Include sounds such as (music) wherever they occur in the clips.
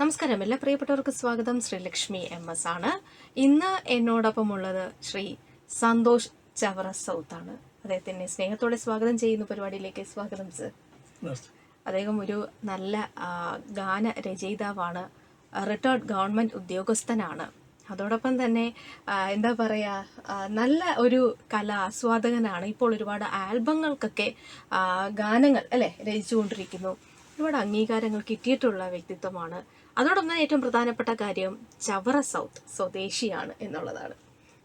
നമസ്കാരം. എല്ലാ പ്രിയപ്പെട്ടവർക്ക് സ്വാഗതം. ശ്രീലക്ഷ്മി എം എസ് ആണ്. ഇന്ന് എന്നോടൊപ്പം ഉള്ളത് ശ്രീ സന്തോഷ് ചവറ സൗത്ത് ആണ്. അദ്ദേഹത്തിനെ സ്നേഹത്തോടെ സ്വാഗതം ചെയ്യുന്ന പരിപാടിയിലേക്ക് സ്വാഗതം സർ. അദ്ദേഹം ഒരു നല്ല ഗാന രചയിതാവാണ്. റിട്ടയർഡ് ഗവൺമെന്റ് ഉദ്യോഗസ്ഥനാണ്. അതോടൊപ്പം തന്നെ എന്താ പറയാ നല്ല ഒരു കല ആസ്വാദകനാണ്. ഇപ്പോൾ ഒരുപാട് ആൽബങ്ങൾക്കൊക്കെ ഗാനങ്ങൾ അല്ലെ രചിച്ചുകൊണ്ടിരിക്കുന്നു. ഒരുപാട് അംഗീകാരങ്ങൾ കിട്ടിയിട്ടുള്ള വ്യക്തിത്വമാണ് അതോടൊപ്പം ഏറ്റവും പ്രധാനപ്പെട്ട കാര്യം ചവറ സൗത്ത് സ്വദേശിയാണ് എന്നുള്ളതാണ്.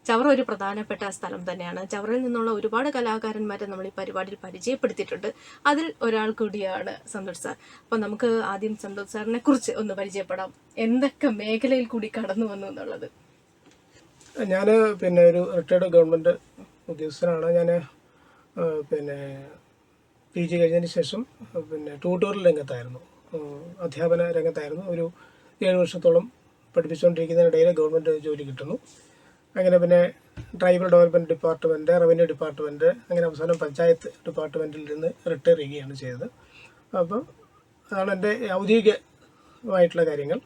ചവറ ഒരു പ്രധാനപ്പെട്ട സ്ഥലം തന്നെയാണ്. ചവറയിൽ നിന്നുള്ള ഒരുപാട് കലാകാരന്മാരെ നമ്മൾ ഈ പരിപാടിയിൽ പരിചയപ്പെടുത്തിയിട്ടുണ്ട്. അതിൽ ഒരാൾ കൂടിയാണ് സന്തോഷ് സാർ. അപ്പോൾ നമുക്ക് ആദ്യം സന്തോഷ് സാറിനെ കുറിച്ച് ഒന്ന് പരിചയപ്പെടാം. എന്തൊക്കെ മേഖലയിൽ കൂടി കടന്നു വന്നു എന്നുള്ളത്? ഞാൻ പിന്നെ ഒരു റിട്ടയർഡ് ഗവൺമെന്റ് ഉദ്യോഗസ്ഥനാണ്. ഞാൻ പിന്നെ പി ജി കഴിഞ്ഞതിന് ശേഷം പിന്നെ ട്യൂട്ടോറിയൽ രംഗത്തായിരുന്നു. അധ്യാപന രംഗത്തായിരുന്നു. ഒരു ഏഴ് വർഷത്തോളം പഠിപ്പിച്ചുകൊണ്ടിരിക്കുന്നതിനിടയിൽ ഗവൺമെന്റ് ജോലി കിട്ടുന്നു. അങ്ങനെ പിന്നെ tribal development department revenue department അങ്ങനെ അവസാനം പഞ്ചായത്ത് ഡിപ്പാർട്ട്മെന്റിൽ നിന്ന് റിട്ടയർ ചെയ്യുകയാണ് ചെയ്തത്. അപ്പോൾ അതാണ് എന്റെ ഔദ്യോഗികമായിട്ടുള്ള കാര്യങ്ങൾ.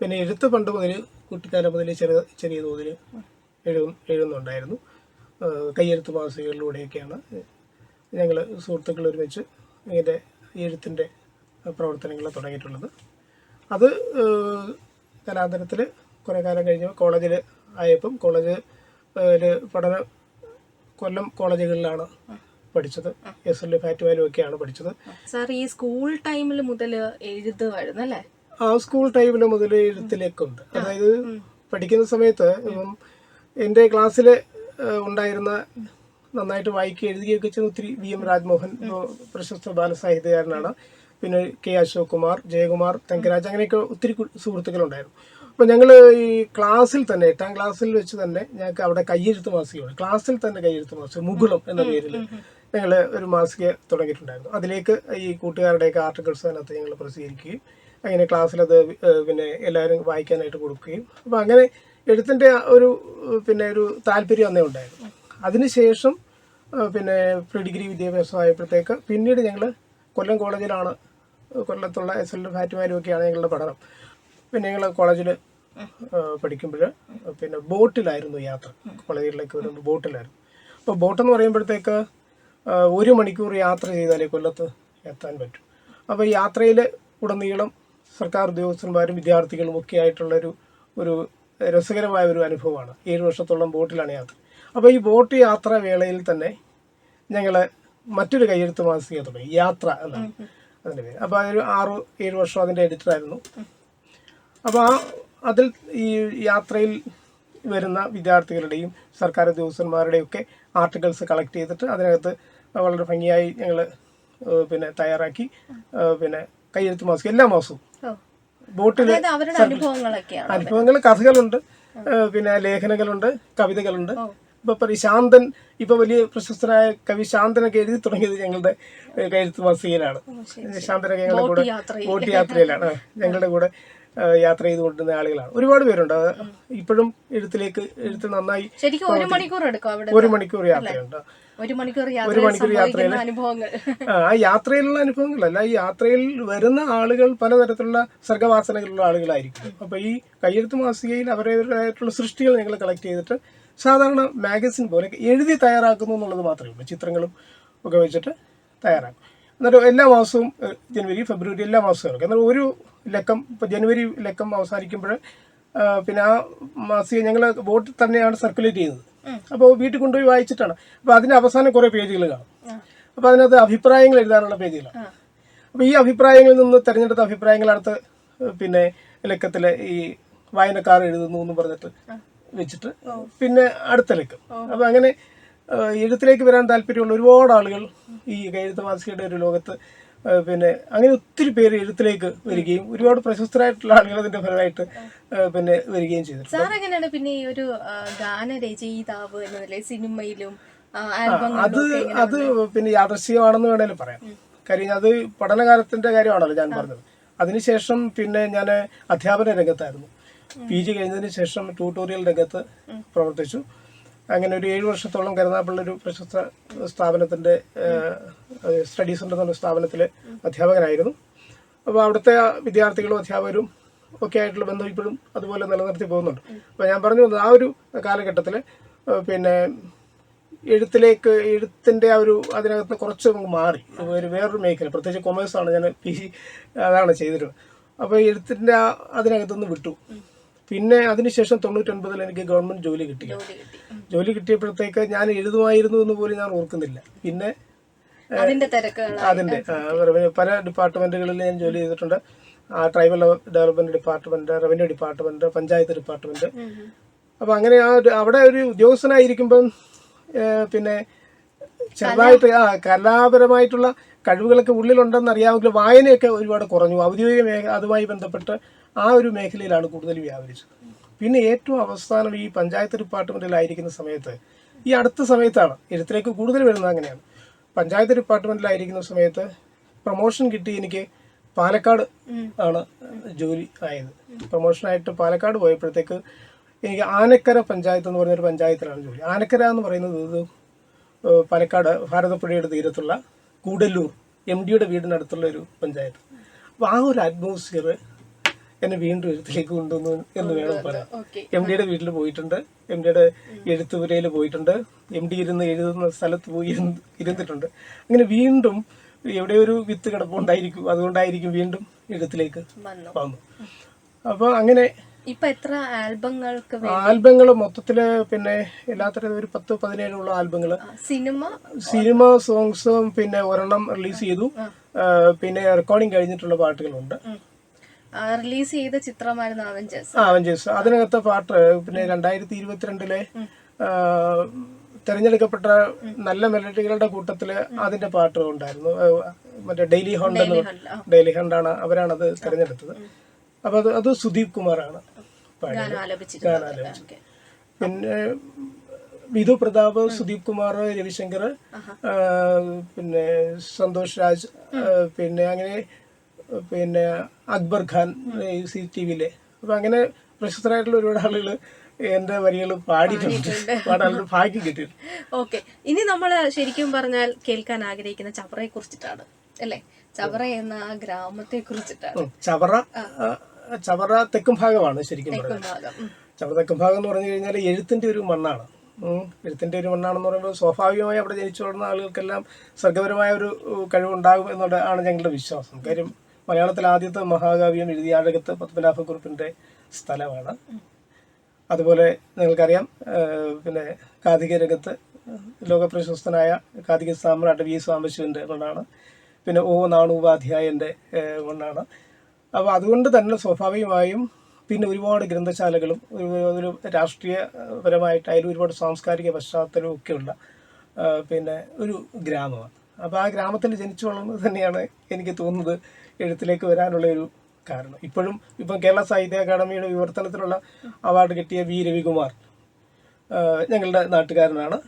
പിന്നെ എഴുത്ത് പണ്ട് മുതൽ കുട്ടിക്കാലം മുതൽ ചെറിയ ചെറിയ തോതിൽ എഴുതും എഴുതുന്നുണ്ടായിരുന്നു. കയ്യെഴുത്ത് മാസികകളിലൂടെയൊക്കെയാണ് ഞങ്ങൾ സുഹൃത്തുക്കൾ ഒരുമിച്ച് ഇങ്ങനെ എഴുത്തിന്റെ പ്രവർത്തനങ്ങൾ തുടങ്ങിയിട്ടുള്ളത്. അത് കലാന്തരത്തിൽ കുറേ കാലം കഴിഞ്ഞ്. കോളേജിൽ ആയപ്പം കോളേജ് പഠന കൊല്ലം കോളേജുകളിലാണ് പഠിച്ചത്. എസ് എൽ ഫാറ്റ് വാല്യൂ ഒക്കെയാണ് പഠിച്ചത്. സാർ ഈ സ്കൂൾ ടൈമിൽ മുതൽ എഴുതുമായിരുന്നു അല്ലേ? ആ സ്കൂൾ ടൈമിൽ മുതൽ എഴുത്തിലേക്കുണ്ട്. അതായത് പഠിക്കുന്ന സമയത്ത് ഇപ്പം എന്റെ ക്ലാസ്സിൽ ഉണ്ടായിരുന്ന നന്നായിട്ട് വായിക്കുകയും എഴുതുകയൊക്കെ ചെയ്യുന്ന ഒത്തിരി വി എം രാജ്മോഹൻ പ്രശസ്ത ബാലസാഹിത്യകാരനാണ്. പിന്നെ കെ അശോക് കുമാർ ജയകുമാർ തെങ്കരാജ് അങ്ങനെയൊക്കെ ഒത്തിരി സുഹൃത്തുക്കളുണ്ടായിരുന്നു. അപ്പോൾ ഞങ്ങൾ ഈ ക്ലാസ്സിൽ തന്നെ എട്ടാം ക്ലാസ്സിൽ വെച്ച് തന്നെ ഞങ്ങൾക്ക് അവിടെ കയ്യെഴുത്ത് മാസികയുണ്ട്. ക്ലാസ്സിൽ തന്നെ കയ്യെഴുത്ത് മാസിക മുകുളം എന്ന പേരിൽ ഞങ്ങൾ ഒരു മാസിക തുടങ്ങിയിട്ടുണ്ടായിരുന്നു. അതിലേക്ക് ഈ കൂട്ടുകാരുടെയൊക്കെ ആർട്ടിക്കിൾസ് അതിനകത്ത് ഞങ്ങൾ പ്രസിദ്ധീകരിക്കുകയും അങ്ങനെ ക്ലാസ്സിലത് പിന്നെ എല്ലാവരും വായിക്കാനായിട്ട് കൊടുക്കുകയും. അപ്പോൾ അങ്ങനെ എഴുത്തിന്റെ ഒരു പിന്നെ ഒരു താല്പര്യം അന്നേ ഉണ്ടായിരുന്നു. അതിനുശേഷം പിന്നെ പ്രീ ഡിഗ്രി വിദ്യാഭ്യാസം ആയപ്പോഴത്തേക്ക് പിന്നീട് ഞങ്ങൾ കൊല്ലം കോളേജിലാണ് കൊല്ലത്തുള്ള എസ് എൽ ഫാറ്റുമാരും ഒക്കെയാണ് ഞങ്ങളുടെ പഠനം. പിന്നെ ഞങ്ങൾ കോളേജിൽ പഠിക്കുമ്പോൾ പിന്നെ ബോട്ടിലായിരുന്നു യാത്ര. കോളേജിലേക്ക് വരുമ്പോൾ ബോട്ടിലായിരുന്നു. അപ്പോൾ ബോട്ടെന്ന് പറയുമ്പോഴത്തേക്ക് ഒരു മണിക്കൂർ യാത്ര ചെയ്താലേ കൊല്ലത്ത് എത്താൻ പറ്റും. അപ്പോൾ യാത്രയിൽ ഉടനീളം സർക്കാർ ഉദ്യോഗസ്ഥന്മാരും വിദ്യാർത്ഥികളും ഒക്കെ ആയിട്ടുള്ളൊരു ഒരു രസകരമായ ഒരു അനുഭവമാണ്. ഏഴ് വർഷത്തോളം ബോട്ടിലാണ് യാത്ര. അപ്പോൾ ഈ ബോട്ട് യാത്ര വേളയിൽ തന്നെ ഞങ്ങൾ മറ്റൊരു കയ്യെഴുത്ത് മാസിക തുടങ്ങി. യാത്ര എന്നാണ് അതിന്റെ പേര്. അപ്പോൾ അതൊരു ആറ് ഏഴ് വർഷം അതിന്റെ എഡിറ്ററായിരുന്നു. അപ്പോൾ ആ അതിൽ ഈ യാത്രയിൽ വരുന്ന വിദ്യാർത്ഥികളുടെയും സർക്കാർ ഉദ്യോഗസ്ഥന്മാരുടെയും ഒക്കെ ആർട്ടിക്കിൾസ് കളക്ട് ചെയ്തിട്ട് അതിനകത്ത് വളരെ ഭംഗിയായി ഞങ്ങൾ പിന്നെ തയ്യാറാക്കി പിന്നെ കയ്യെഴുത്ത് മാസം എല്ലാ മാസവും. ബോട്ടിൽ അനുഭവങ്ങൾ കഥകളുണ്ട് പിന്നെ ലേഖനങ്ങളുണ്ട് കവിതകളുണ്ട്. ഇപ്പൊ പറയും ശാന്തൻ ഇപ്പൊ വലിയ പ്രശസ്തനായ കവി ശാന്തനൊക്കെ എഴുതി തുടങ്ങിയത് ഞങ്ങളുടെ കഴുത്ത് മാസികയിലാണ് ശാന്തനൊക്കെ ഞങ്ങളുടെ കൂടെ ബോട്ട് യാത്രയിലാണ്. ഞങ്ങളുടെ കൂടെ യാത്ര ചെയ്തുകൊണ്ടിരുന്ന ആളുകളാണ്. ഒരുപാട് പേരുണ്ട്. ഇപ്പോഴും എഴുത്തിലേക്ക് എഴുത്ത് നന്നായി ശരിക്കും ഒരു മണിക്കൂർ എടുക്കും ഒരു മണിക്കൂർ യാത്രയുണ്ട്. ഒരു മണിക്കൂർ യാത്രയിൽ അനുഭവങ്ങൾ. ആ ആ യാത്രയിലുള്ള അനുഭവങ്ങളല്ല. ഈ യാത്രയിൽ വരുന്ന ആളുകൾ പലതരത്തിലുള്ള സർഗവാസനകളുള്ള ആളുകളായിരിക്കും. അപ്പൊ ഈ കയ്യെഴുത്ത് മാസികയിൽ അവരുടേതായിട്ടുള്ള സൃഷ്ടികൾ ഞങ്ങൾ കളക്ട് ചെയ്തിട്ട് സാധാരണ മാഗസിൻ പോലെ എഴുതി തയ്യാറാക്കുന്നു എന്നുള്ളത് മാത്രമേ ഉള്ളൂ. ചിത്രങ്ങളും ഒക്കെ വെച്ചിട്ട് തയ്യാറാക്കും. എന്നിട്ട് എല്ലാ മാസവും ജനുവരി ഫെബ്രുവരി എല്ലാ മാസവും ഇറക്കും എന്നാൽ ഒരു ലക്കം ഇപ്പോൾ ജനുവരി ലക്കം അവസാനിക്കുമ്പോൾ പിന്നെ ആ മാസിക ഞങ്ങൾ ബോട്ടിൽ തന്നെയാണ് സർക്കുലേറ്റ് ചെയ്യുന്നത്. അപ്പോൾ വീട്ടിൽ കൊണ്ടുപോയി വായിച്ചിട്ടാണ്. അപ്പോൾ അതിന്റെ അവസാനം കുറേ പേജുകൾ കാണും. അപ്പോൾ അതിനകത്ത് അഭിപ്രായങ്ങൾ എഴുതാനുള്ള പേജുകളാണ്. അപ്പോൾ ഈ അഭിപ്രായങ്ങളിൽ നിന്ന് തിരഞ്ഞെടുത്ത അഭിപ്രായങ്ങൾ അടുത്ത് പിന്നെ ലക്കത്തിലെ ഈ വായനക്കാർ എഴുതുന്നു എന്ന് പറഞ്ഞിട്ട് വെച്ചിട്ട് പിന്നെ അടുത്തലേക്ക് അപ്പം അങ്ങനെ എഴുത്തിലേക്ക് വരാൻ താല്പര്യമുള്ള ഒരുപാട് ആളുകൾ ഈ എഴുത്ത് മാസികയുടെ ഒരു ലോകത്ത് പിന്നെ അങ്ങനെ ഒത്തിരി പേര് എഴുത്തിലേക്ക് വരികയും ഒരുപാട് പ്രശസ്തരായിട്ടുള്ള ആളുകൾ അതിന്റെ ഫലമായിട്ട് പിന്നെ വരികയും ചെയ്തു സാർ എങ്ങനെയാണ് പിന്നെ ഈ ഒരു ഗാന ഗാനരചയിതാവ് എന്ന സിനിമയിലും അത് അത് പിന്നെ യാദർശികമാണെന്ന് വേണേലും പറയാം. കാര്യം അത് പഠനകാലത്തിന്റെ കാര്യമാണല്ലോ ഞാൻ പറഞ്ഞത്. അതിനുശേഷം പിന്നെ ഞാൻ അധ്യാപന രംഗത്തായിരുന്നു. പി ജി കഴിഞ്ഞതിന് ശേഷം ട്യൂട്ടോറിയൽ രംഗത്ത് പ്രവർത്തിച്ചു. അങ്ങനെ ഒരു ഏഴ് വർഷത്തോളം കരുനാപ്പള്ളി ഒരു പ്രശസ്ത സ്ഥാപനത്തിന്റെ സ്റ്റഡി സെന്റർ എന്ന സ്ഥാപനത്തിലെ അധ്യാപകനായിരുന്നു. അപ്പോൾ അവിടുത്തെ വിദ്യാർത്ഥികളും അധ്യാപകരും ഒക്കെ ആയിട്ടുള്ള ബന്ധം ഇപ്പോഴും അതുപോലെ നിലനിർത്തി പോകുന്നുണ്ട്. അപ്പോൾ ഞാൻ പറഞ്ഞു വന്നത് ആ ഒരു കാലഘട്ടത്തിൽ പിന്നെ എഴുത്തിലേക്ക് എഴുത്തിന്റെ ആ ഒരു അതിനകത്ത് കുറച്ച് മാറി. ഒരു വേറൊരു മേഖല പ്രത്യേകിച്ച് കൊമേഴ്സാണ് ഞാൻ പി അതാണ് ചെയ്തിരുന്നത് അപ്പോൾ എഴുത്തിന്റെ ആ അതിനകത്തുനിന്ന് വിട്ടു. പിന്നെ അതിനുശേഷം തൊണ്ണൂറ്റൊൻപതിൽ എനിക്ക് ഗവൺമെന്റ് ജോലി കിട്ടി. ജോലി കിട്ടി. ജോലി കിട്ടിയപ്പോഴത്തേക്ക് ഞാൻ എഴുതുമായിരുന്നു എന്ന് പോലും ഞാൻ ഓർക്കുന്നില്ല. പിന്നെ അതിന്റെ റവന്യൂ പല ഡിപ്പാർട്ട്മെന്റുകളിൽ ഞാൻ ജോലി ചെയ്തിട്ടുണ്ട്. ആ tribal development department revenue department panchayat department അപ്പൊ അങ്ങനെ ആ അവിടെ ഒരു ഉദ്യോഗസ്ഥനായിരിക്കുമ്പം പിന്നെ ചെറുതായിട്ട് ആ കലാപരമായിട്ടുള്ള കഴിവുകളൊക്കെ ഉള്ളിലുണ്ടെന്ന് അറിയാമെങ്കിലും വായനയൊക്കെ ഒരുപാട് കുറഞ്ഞു. ഔദ്യോഗിക മേഖല അതുമായി ബന്ധപ്പെട്ട് ആ ഒരു മേഖലയിലാണ് കൂടുതൽ വ്യാപരിച്ചത്. പിന്നെ ഏറ്റവും അവസാനം ഈ പഞ്ചായത്ത് ഡിപ്പാർട്ട്മെന്റിലായിരിക്കുന്ന സമയത്ത് ഈ അടുത്ത സമയത്താണ് എഴുത്തിലേക്ക് കൂടുതൽ വരുന്നത് അങ്ങനെയാണ്. പഞ്ചായത്ത് ഡിപ്പാർട്ട്മെന്റിലായിരിക്കുന്ന സമയത്ത് പ്രൊമോഷൻ കിട്ടി എനിക്ക് പാലക്കാട് ആണ് ജോലി ആയത്. പ്രൊമോഷനായിട്ട് പാലക്കാട് പോയപ്പോഴത്തേക്ക് എനിക്ക് ആനക്കര പഞ്ചായത്ത് എന്ന് പറഞ്ഞൊരു പഞ്ചായത്തിലാണ് ജോലി. ആനക്കര എന്ന് പറയുന്നത് ഇത് പാലക്കാട് ഭാരതപ്പുഴയുടെ തീരത്തുള്ള കൂടല്ലൂർ എം ഡിയുടെ വീടിനടുത്തുള്ള ഒരു പഞ്ചായത്ത്. അപ്പോൾ ആ ഒരു അറ്റ്മോസ്ഫിയർ എന്നെ വീണ്ടും എഴുത്തിലേക്ക് കൊണ്ടുവന്നു എന്ന് വേണം പറയാം എം ഡിയുടെ വീട്ടിൽ പോയിട്ടുണ്ട്. എം ഡിയുടെ എഴുത്തുപുരയിൽ പോയിട്ടുണ്ട്. എം ഡി ഇരുന്ന് എഴുതുന്ന സ്ഥലത്ത് പോയി ഇരുന്ന് ഇരുന്നിട്ടുണ്ട്. അങ്ങനെ വീണ്ടും എവിടെ ഒരു വിത്ത് കിടപ്പുണ്ടായിരിക്കും. അതുകൊണ്ടായിരിക്കും വീണ്ടും എഴുത്തിലേക്ക് വന്നു. അപ്പൊ അങ്ങനെ ഇപ്പൊ എത്ര ആൽബങ്ങൾക്ക് ആൽബങ്ങൾ മൊത്തത്തിൽ പിന്നെ എല്ലാത്തരം ഒരു പത്ത് പതിനേഴുള്ള ആൽബങ്ങൾ സിനിമ? സിനിമ സോങ്സും പിന്നെ ഒരെണ്ണം റിലീസ് ചെയ്തു. പിന്നെ റെക്കോർഡിങ് കഴിഞ്ഞിട്ടുള്ള പാട്ടുകളുണ്ട്. റിലീസ് ചെയ്ത ചിത്രമായിരുന്നു അവഞ്ചേഴ്സ് അവഞ്ചേഴ്സ് അതിനകത്തെ പാട്ട് പിന്നെ രണ്ടായിരത്തി ഇരുപത്തിരണ്ടിലെ തെരഞ്ഞെടുക്കപ്പെട്ട നല്ല മെലഡികളുടെ കൂട്ടത്തിൽ അതിന്റെ പാട്ട് ഉണ്ടായിരുന്നു. മറ്റേ ഡെയിലി ഹണ്ട് എന്ന് ഡെയിലി ഹണ്ടാണ് അവരാണത് തെരഞ്ഞെടുത്തത്. അപ്പൊ അത് അത് സുദീപ് കുമാറാണ് പിന്നെ വിധു പ്രതാപ് സുദീപ് കുമാർ രവിശങ്കർ പിന്നെ സന്തോഷ് രാജ് പിന്നെ അങ്ങനെ പിന്നെ അക്ബർ ഖാൻ സി ടി വിയിലെ. അപ്പൊ അങ്ങനെ പ്രശസ്തരായിട്ടുള്ള ഒരുപാട് ആളുകൾ എന്റെ വരികൾ പാടിയിട്ടുണ്ട്. പാടാനുള്ള ഭാഗ്യം കിട്ടിയിട്ടുണ്ട്. ഓക്കെ. ഇനി നമ്മൾ ശരിക്കും പറഞ്ഞാൽ കേൾക്കാൻ ആഗ്രഹിക്കുന്ന ചവറയെ കുറിച്ചിട്ടാണ് അല്ലേ? ചവറ എന്ന ആ ഗ്രാമത്തെ കുറിച്ചിട്ടാണ് ചവറ ചവറ തെക്കും ഭാഗമാണ് ശരിക്കും പറയുന്നത് ചവറ തെക്കും ഭാഗം എന്ന് പറഞ്ഞു കഴിഞ്ഞാൽ എഴുത്തിന്റെ ഒരു മണ്ണാണ്. എഴുത്തിന്റെ ഒരു മണ്ണാണെന്ന് പറയുമ്പോൾ സ്വാഭാവികമായി അവിടെ ജനിച്ചു വളർന്ന ആളുകൾക്കെല്ലാം സർഗപരമായ ഒരു കഴിവുണ്ടാകും എന്നുള്ള ആണ് ഞങ്ങളുടെ വിശ്വാസം. കാര്യം മലയാളത്തിൽ ആദ്യത്തെ മഹാകാവ്യം എഴുതിയ ആഴകത്ത് പത്മനാഭക്കുറിപ്പിന്റെ സ്ഥലമാണ്. അതുപോലെ നിങ്ങൾക്കറിയാം പിന്നെ കാതിക രംഗത്ത് ലോകപ്രശസ്തനായ കാതിക സാമ്രാട്ട് വി സാംബശിവന്റെ മണ്ണാണ് പിന്നെ ഓ നാണുപാധ്യായന്റെ ആ, മണ്ണാണ് അപ്പോൾ അതുകൊണ്ട് തന്നെ സ്വാഭാവികമായും പിന്നെ ഒരുപാട് ഗ്രന്ഥശാലകളും ഒരു രാഷ്ട്രീയപരമായിട്ടായാലും ഒരുപാട് സാംസ്കാരിക പശ്ചാത്തലവും ഒക്കെയുള്ള പിന്നെ ഒരു ഗ്രാമമാണ്. അപ്പോൾ ആ ഗ്രാമത്തിൽ ജനിച്ചു വളർന്നത് തന്നെയാണ് എനിക്ക് തോന്നുന്നത് എഴുത്തിലേക്ക് വരാനുള്ള ഒരു കാരണം. ഇപ്പോഴും ഇപ്പം കേരള സാഹിത്യ അക്കാദമിയുടെ വിവർത്തനത്തിലുള്ള അവാർഡ് കിട്ടിയ വി. രവികുമാർ ഞങ്ങളുടെ നാട്ടുകാരനാണ്.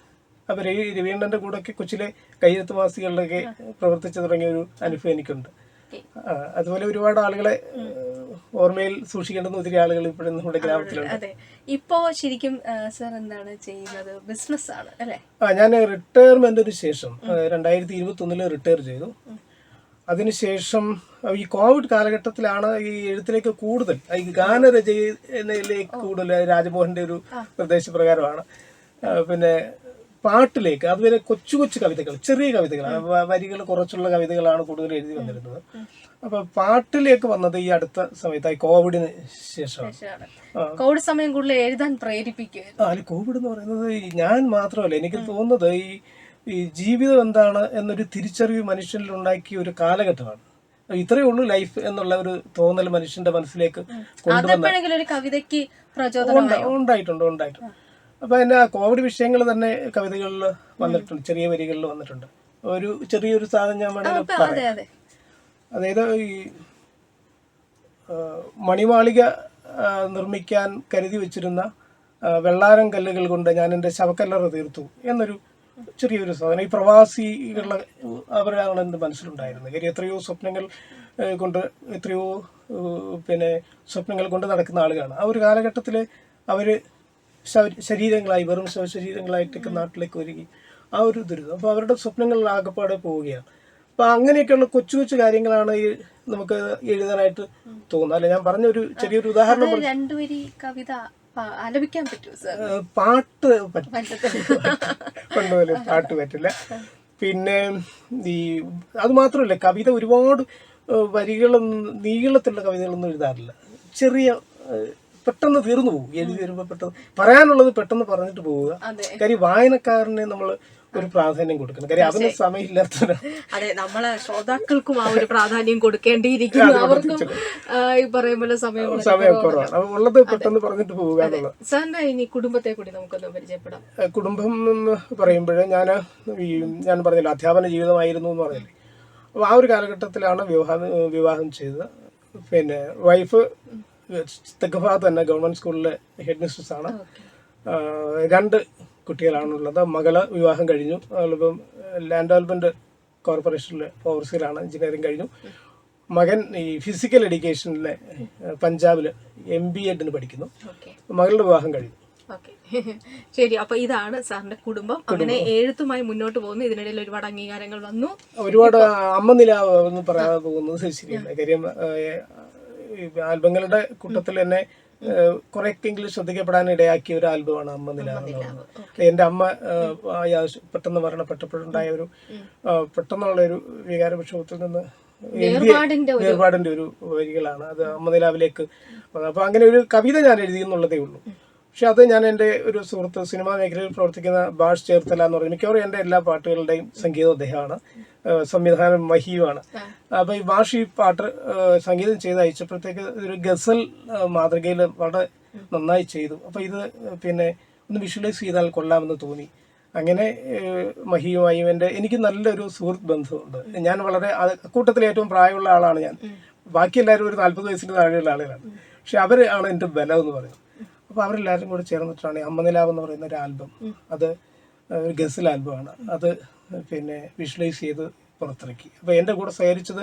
അപ്പോൾ രവി രവീന്ദ്രന്റെ കൂടെയൊക്കെ കൊച്ചിലെ കയ്യെഴുത്ത് മാസികളിലൊക്കെ പ്രവർത്തിച്ചു തുടങ്ങിയ ഒരു അനുഭവം എനിക്കുണ്ട്. അതുപോലെ ഒരുപാട് ആളുകളെ ഓർമ്മയിൽ സൂക്ഷിക്കേണ്ടുന്ന ഒത്തിരി ആളുകൾ ഇപ്പോഴും നമ്മുടെ ഗ്രാമത്തിലുണ്ട്. അതെ. ഇപ്പോ ശരിക്കും സർ എന്താണ് ചെയ്യുന്നത്? ബിസിനസ് ആണ് അല്ലേ? ആ ഞാൻ റിട്ടയർമെന്റിന് ശേഷം രണ്ടായിരത്തി ഇരുപത്തി ഒന്നിൽ റിട്ടയർ ചെയ്തു. അതിനുശേഷം ഈ കോവിഡ് കാലഘട്ടത്തിലാണ് ഈ എഴുത്തിലേക്ക് കൂടുതൽ ഈ ഗാനരചനയിലേക്ക് കൂടുതൽ രാജമോഹന്റെ ഒരു നിർദ്ദേശപ്രകാരമാണ്. പിന്നെ പാട്ടിലേക്ക് അതുവരെ കൊച്ചു കൊച്ചു കവിതകൾ ചെറിയ കവിതകൾ വരികൾ കുറച്ചുള്ള കവിതകളാണ് കൂടുതൽ എഴുതി വന്നിരുന്നത്. അപ്പൊ പാട്ടിലേക്ക് വന്നത് ഈ അടുത്ത സമയത്തായി കോവിഡിന് ശേഷമാണ്. കോവിഡ് സമയം കൂടുതൽ എഴുതാൻ പ്രേരിപ്പിക്കുക അല്ല കോവിഡ് എന്ന് പറയുന്നത് ഞാൻ മാത്രമല്ല എനിക്ക് തോന്നുന്നത് ഈ ഈ ജീവിതം എന്താണ് എന്നൊരു തിരിച്ചറിവ് മനുഷ്യനിൽ ഉണ്ടാക്കിയ ഒരു കാലഘട്ടമാണ്. ഇത്രയേ ഉള്ളൂ ലൈഫ് എന്നുള്ള ഒരു തോന്നൽ മനുഷ്യന്റെ മനസ്സിലേക്ക് കൊണ്ടുവന്ന ഉണ്ടായിട്ടുണ്ട് ഉണ്ടായിട്ടുണ്ട്. അപ്പൊ എന്നെ കോവിഡ് വിഷയങ്ങൾ തന്നെ കവിതകളിൽ വന്നിട്ടുണ്ട് ചെറിയ വരികളിൽ വന്നിട്ടുണ്ട്. ഒരു ചെറിയൊരു സാധനം ഞാൻ വേണമെങ്കിൽ പറയാം. അതായത് ഈ മണിമാളിക നിർമ്മിക്കാൻ കരുതി വെച്ചിരുന്ന വെള്ളാരം കല്ലുകൾ കൊണ്ട് ഞാൻ എന്റെ ശവക്കല്ലറ തീർത്തു എന്നൊരു ചെറിയൊരു സാധനം. ഈ പ്രവാസികളുടെ അവരാണ് എന്റെ മനസ്സിലുണ്ടായിരുന്നത് കാര്യം എത്രയോ സ്വപ്നങ്ങൾ കൊണ്ട് എത്രയോ പിന്നെ സ്വപ്നങ്ങൾ കൊണ്ട് നടക്കുന്ന ആളുകളാണ്. ആ ഒരു കാലഘട്ടത്തിൽ അവർ ശരീരങ്ങളായി വെറും ശരീരങ്ങളായിട്ടൊക്കെ നാട്ടിലേക്ക് ഒരുങ്ങി. ആ ഒരു ദുരിതം. അപ്പോൾ അവരുടെ സ്വപ്നങ്ങളിൽ ആകപ്പാടെ പോവുകയാണ്. അപ്പൊ അങ്ങനെയൊക്കെയുള്ള കൊച്ചു കൊച്ചു കാര്യങ്ങളാണ് ഈ നമുക്ക് എഴുതാനായിട്ട് തോന്നുന്നത്. അല്ലെ ഞാൻ പറഞ്ഞൊരു ചെറിയൊരു ഉദാഹരണം രണ്ടുപേരി കവിത ആലപിക്കാൻ പറ്റുമോ പാട്ട് പറ്റും (laughs) പാട്ട് പറ്റില്ല. പിന്നെ ഈ അത് മാത്രമല്ല കവിത ഒരുപാട് വരികളും വരികളൊന്നും നീളത്തിലുള്ള കവിതകളൊന്നും എഴുതാറില്ല. ചെറിയ പെട്ടെന്ന് തീർന്നു പോകും. എഴുതി വരുമ്പോൾ പെട്ടെന്ന് പറയാനുള്ളത് പെട്ടെന്ന് പറഞ്ഞിട്ട് പോവുക. കാര്യം വായനക്കാരനെ നമ്മൾ ഒരു പ്രാധാന്യം കൊടുക്കണം. കാര്യം അവന് സമയമില്ലാത്ത അതെ നമ്മളെ ശ്രോതാക്കൾക്കും ആ ഒരു പ്രാധാന്യം കൊടുക്കേണ്ടിയിരിക്കുന്നു. അവർക്കും ഈ സമയം സമയം കുറവാണ്. അപ്പൊ ഉള്ളത് പെട്ടെന്ന് പറഞ്ഞിട്ട് പോവുക എന്നുള്ളത്. സാറിന്റെ ഇനി കുടുംബത്തെ കൂടി നമുക്കൊന്ന് പരിചയപ്പെടാം. കുടുംബം എന്ന് പറയുമ്പോൾ ഞാൻ ഈ ഞാൻ പറഞ്ഞില്ല അധ്യാപന ജീവിതമായിരുന്നു എന്ന് പറഞ്ഞില്ലേ? അപ്പോൾ ആ ഒരു കാലഘട്ടത്തിലാണ് വിവാഹം വിവാഹം ചെയ്തത്. പിന്നെ വൈഫ് തെക്കുഭാഗത്ത് തന്നെ ഗവൺമെന്റ് സ്കൂളിലെ ഹെഡ് മിസ്ട്രസ് ആണ്. രണ്ട് കുട്ടികളാണുള്ളത്. മകൾ വിവാഹം കഴിഞ്ഞു. അവളിപ്പം ലാൻഡ് ഡെവലപ്മെന്റ് കോർപ്പറേഷനിലെ ഓവർസീലാണ് എഞ്ചിനീയറിംഗ് കഴിഞ്ഞു. മകൻ ഈ ഫിസിക്കൽ എഡ്യൂക്കേഷനിലെ പഞ്ചാബിൽ എം ബി എഡിന് പഠിക്കുന്നു. മകളുടെ വിവാഹം കഴിഞ്ഞു. (laughs) ശരി. അപ്പൊ ഇതാണ് സാറിന്റെ കുടുംബം. അങ്ങനെ എഴുത്തുമായി മുന്നോട്ട് പോകുന്നു. ഇതിനിടയിൽ ഒരുപാട് അംഗീകാരങ്ങൾ വന്നു. ഒരുപാട് അമ്മ നിലാവ് എന്ന് പറയാതെ പോകുന്നത് ശരിയല്ല കാര്യം ആൽബങ്ങളുടെ കൂട്ടത്തിൽ തന്നെ ഏഹ്, കുറെയൊക്കെങ്കിലും ശ്രദ്ധിക്കപ്പെടാൻ ഇടയാക്കിയ ഒരു ആൽബമാണ് അമ്മ നിലാവ് എന്റെ അമ്മ പെട്ടെന്ന് മരണപ്പെട്ടപ്പോഴുണ്ടായ ഒരു പെട്ടെന്നുള്ള ഒരു വികാരവിക്ഷോഭത്തിൽ നിന്ന് വേർപാടിന്റെ ഒരു വരികളാണ്. അത് അമ്മ നിലാവിലേക്ക് അപ്പൊ അങ്ങനെ ഒരു കവിത ഞാൻ എഴുതി എന്നുള്ളതേ ഉള്ളൂ. പക്ഷെ അത് ഞാൻ എന്റെ ഒരു സുഹൃത്ത് സിനിമാ മേഖലയിൽ പ്രവർത്തിക്കുന്ന ബാഷ് ചേർത്തല എന്ന് പറയുന്നത് മിക്കവാറും എന്റെ എല്ലാ പാട്ടുകളുടെയും സംഗീതം അദ്ദേഹമാണ്. സംവിധാനം മഹിയുമാണ് അപ്പൊ ഈ ഭാഷ ഈ പാട്ട് സംഗീതം ചെയ്ത് അയച്ചപ്പോഴത്തേക്ക് ഒരു ഗസൽ മാതൃകയിൽ വളരെ നന്നായി ചെയ്തു. അപ്പൊ ഇത് പിന്നെ ഒന്ന് വിഷ്വലൈസ് ചെയ്താൽ കൊള്ളാമെന്ന് തോന്നി. അങ്ങനെ മഹിയുമായും എന്റെ എനിക്ക് നല്ലൊരു സുഹൃത്ത് ബന്ധമുണ്ട്. ഞാൻ വളരെ കൂട്ടത്തിലെ ഏറ്റവും പ്രായമുള്ള ആളാണ് ഞാൻ. ബാക്കി എല്ലാവരും ഒരു നാല്പത് വയസ്സിന് താഴെയുള്ള ആളുകളാണ്. പക്ഷെ അവർ ആണ് എന്റെ ബലം എന്ന് പറയുന്നത്. അപ്പോൾ അവരെല്ലാവരും കൂടെ ചേർന്നിട്ടാണ് അമ്മനിലാവ് എന്ന് പറയുന്ന ഒരു ആൽബം. അത് ഒരു ഗസൽ ആൽബമാണ്. അത് പിന്നെ വിഷ്വലൈസ് ചെയ്ത് പുറത്തിറക്കി. അപ്പോൾ എന്റെ കൂടെ സഹകരിച്ചത്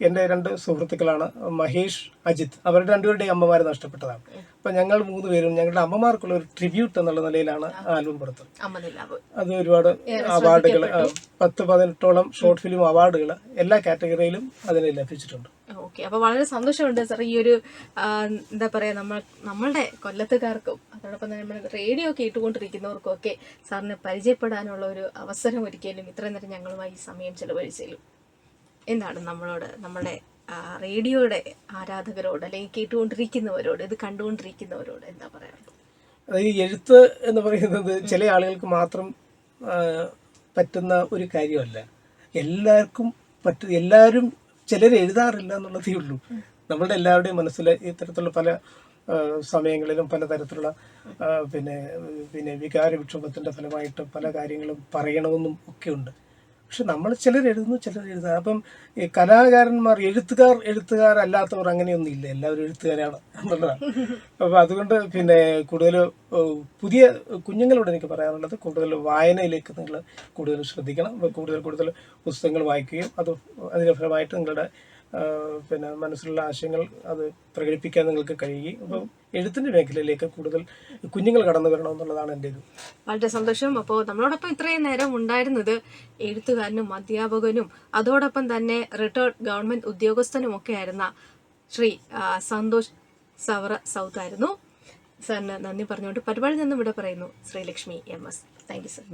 എന്റെ രണ്ട് സുഹൃത്തുക്കളാണ് മഹേഷ് അജിത്. അവരുടെ രണ്ടുപേരുടെയും അമ്മമാരെ നഷ്ടപ്പെട്ടതാണ്. അപ്പം ഞങ്ങൾ മൂന്ന് പേരും ഞങ്ങളുടെ അമ്മമാർക്കുള്ള ഒരു ട്രിബ്യൂട്ട് എന്നുള്ള നിലയിലാണ് ആൽബം പുറത്ത്. അത് ഒരുപാട് അവാർഡുകൾ പത്ത് പതിനെട്ടോളം ഷോർട്ട് ഫിലിം അവാർഡുകൾ എല്ലാ കാറ്റഗറിയിലും അതിന് ലഭിച്ചിട്ടുണ്ട്. ഓക്കെ അപ്പൊ വളരെ സന്തോഷമുണ്ട് സാർ ഈ ഒരു എന്താ പറയാ നമ്മൾ നമ്മളുടെ കൊല്ലത്തുകാർക്കും അതോടൊപ്പം തന്നെ നമ്മൾ റേഡിയോ കേട്ടുകൊണ്ടിരിക്കുന്നവർക്കും ഒക്കെ സാറിനെ പരിചയപ്പെടാനുള്ള ഒരു അവസരം ഒരിക്കലും ഇത്രയും നേരം ഞങ്ങളുമായി സമയം ചെലവഴിച്ചതിലും എന്താണ് നമ്മളോട് നമ്മുടെ റേഡിയോയുടെ ആരാധകരോട് അല്ലെങ്കിൽ കേട്ടുകൊണ്ടിരിക്കുന്നവരോട് ഇത് കണ്ടുകൊണ്ടിരിക്കുന്നവരോട് എന്താ അത് ഈ എഴുത്ത് എന്ന് പറയുന്നത് ചില ആളുകൾക്ക് മാത്രം പറ്റുന്ന ഒരു കാര്യമല്ല. എല്ലാവർക്കും പറ്റ എല്ലാവരും ചിലർ എഴുതാറില്ല എന്നുള്ളതേ ഉള്ളൂ. നമ്മളുടെ എല്ലാവരുടെയും മനസ്സിൽ ഇത്തരത്തിലുള്ള പല സമയങ്ങളിലും പല തരത്തിലുള്ള പിന്നെ പിന്നെ വികാര വിക്ഷോഭത്തിന്റെ ഫലമായിട്ട് പല കാര്യങ്ങളും പറയണമെന്നും ഒക്കെ ഉണ്ട്. പക്ഷെ നമ്മൾ ചിലർ എഴുതുന്നു ചിലർ എഴുതുക അപ്പം ഈ കലാകാരന്മാർ എഴുത്തുകാർ അല്ലാത്തവർ അങ്ങനെയൊന്നും ഇല്ല. എല്ലാവരും എഴുത്തുകാരാണ് എന്നുള്ളതാണ്. അപ്പം അതുകൊണ്ട് പിന്നെ കൂടുതൽ പുതിയ കുഞ്ഞുങ്ങളോട് എനിക്ക് പറയാനുള്ളത് കൂടുതൽ വായനയിലേക്ക് നിങ്ങൾ കൂടുതൽ ശ്രദ്ധിക്കണം. കൂടുതൽ കൂടുതൽ പുസ്തകങ്ങൾ വായിക്കുകയും അത് അതിന്റെ ഫലമായിട്ട് നിങ്ങളുടെ പിന്നെ മനസ്സിലുള്ള ആശയങ്ങൾ അത് പ്രകടിപ്പിക്കാൻ നിങ്ങൾക്ക് കഴിയുകയും അപ്പോൾ എഴുത്തിന്റെ മേഖലയിലേക്ക് കൂടുതൽ കുഞ്ഞുങ്ങൾ കടന്നു വരണം എന്നുള്ളതാണ് എന്റെ ഇത് വളരെ സന്തോഷം. അപ്പോൾ നമ്മളോടൊപ്പം ഇത്രയും നേരം ഉണ്ടായിരുന്നത് എഴുത്തുകാരനും അധ്യാപകനും അതോടൊപ്പം തന്നെ റിട്ടയർഡ് ഗവൺമെന്റ് ഉദ്യോഗസ്ഥനും ഒക്കെ ആയിരുന്ന ശ്രീ സന്തോഷ് സവറ സൗത്ത് ആയിരുന്നു. സാറിന് നന്ദി പറഞ്ഞുകൊണ്ട് പരിപാടി നിന്നും ഇവിടെ പറയുന്നു. Sreelakshmi M S. Thank you sir